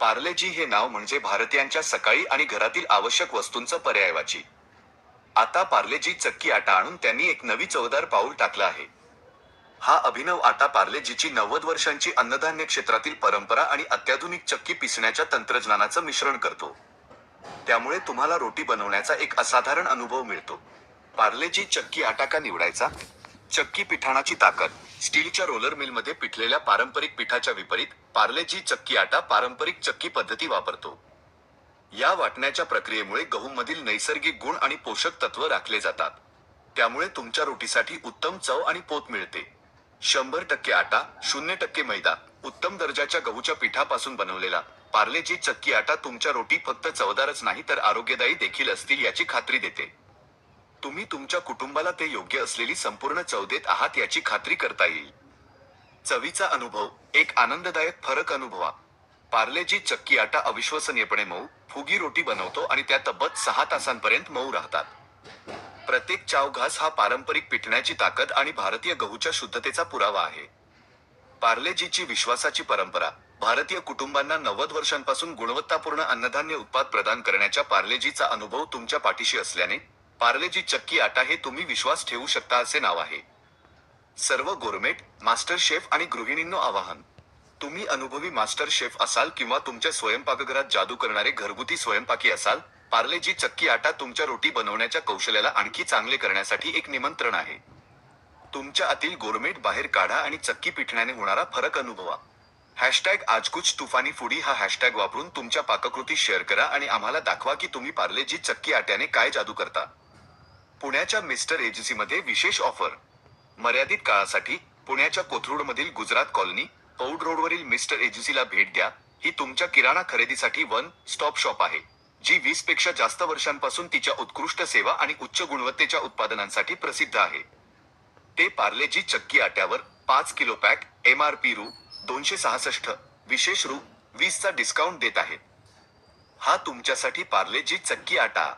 पार्लेजी हे नाव म्हणजे भारतीयांच्या सकाळी आणि घरातील आवश्यक वस्तूंचं पर्यायवाची. आता पार्लेजी चक्की आटा आणून त्यांनी एक नवी चवदार पाऊल टाकलं आहे. हा अभिनव आटा पार्लेजीची नव्वद वर्षांची अन्नधान्य क्षेत्रातील परंपरा आणि अत्याधुनिक चक्की पिसण्याच्या तंत्रज्ञानाचं मिश्रण करतो. त्यामुळे तुम्हाला रोटी बनवण्याचा एक असाधारण अनुभव मिळतो. पार्लेजी चक्की आटा का निवडायचा? चक्की पिठाणाची ताकद. स्टीलच्या रोलर मिलमध्ये पिठलेल्या पारंपरिक पिठाच्या विपरीत पार्लेजी चक्की आटा पारंपरिक चक्की पद्धती वापरतो. या वाटण्याच्या प्रक्रियेमुळे गहूमधील नैसर्गिक गुण आणि पोषक तत्व राखले जातात. त्यामुळे तुमच्या रोटीसाठी उत्तम चव आणि पोत मिळते. शंभर टक्के आटा शून्य टक्के मैदा उत्तम दर्जाच्या गहूच्या पिठापासून बनवलेला पार्लेजी चक्की आटा तुमच्या रोटी फक्त चवदारच नाही तर आरोग्यदायी देखील असतील याची खात्री देते. तुम्ही तुमच्या कुटुंबाला ते योग्य असलेली संपूर्ण चव देत आहात याची खात्री करता येईल. चवीचा अनुभव एक आनंददायक फरक अनुभवा. पार्लेजी चक्की आटा अविश्वसनीयपणे मऊ फुगी रोटी बनवतो आणि त्या तब्बत सहा तासांपर्यंत मऊ राहतात. प्रत्येक चाव घास हा पारंपरिक पिटण्याची ताकद आणि भारतीय गहूच्या शुद्धतेचा पुरावा आहे. पार्लेजीची विश्वासाची परंपरा भारतीय कुटुंबांना नव्वद वर्षांपासून गुणवत्तापूर्ण अन्नधान्य उत्पाद प्रदान करण्याच्या पार्लेजीचा अनुभव तुमच्या पाठीशी असल्याने पार्लेजी चक्की आटा हे तुम्ही विश्वास ठेवू शकता असे नाव आहे. सर्व गोरमेट मास्टर शेफ आणि गृहिणींनो आवाहन. तुम्ही अनुभवी मास्टर शेफ असाल किंवा तुमच्या स्वयंपाकघरात जादू करणारे घरगुती स्वयंपाकी असाल पार्लेजी चक्की आटा तुमच्या रोटी बनवण्याच्या कौशल्याला आणखी चांगले करण्यासाठी एक निमंत्रण आहे. तुमच्या आतील गोरमेट बाहेर काढा आणि चक्की पिठण्याने होणारा फरक अनुभवा. हॅशटॅग आजकुच तुफानी फुडी हा हॅशटॅग वापरून तुमच्या पाककृती शेअर करा आणि आम्हाला दाखवा की तुम्ही पार्लेजी चक्की आट्याने काय जादू करता. पुण्याच्या मिस्टर एजन्सीमध्ये विशेष ऑफर. मर्यादित काळासाठी पुण्याच्या कोथरूडमधील गुजरात कॉलनी पौड रोडवरील मिस्टर एजन्सीला भेट द्या. ही तुमच्या किराणा खरेदीसाठी वन स्टॉप शॉप आहे जी वीसपेक्षा जास्त वर्षांपासून तिच्या उत्कृष्ट सेवा आणि उच्च गुणवत्तेच्या उत्पादनांसाठी प्रसिद्ध आहे. ते पार्लेजी चक्की आट्यावर पाच kilo pack M R P रू दोनशे सहासष्ट विशेष रू वीसचा डिस्काउंट देत आहेत. हा तुमच्यासाठी पार्लेजी चक्की आटा.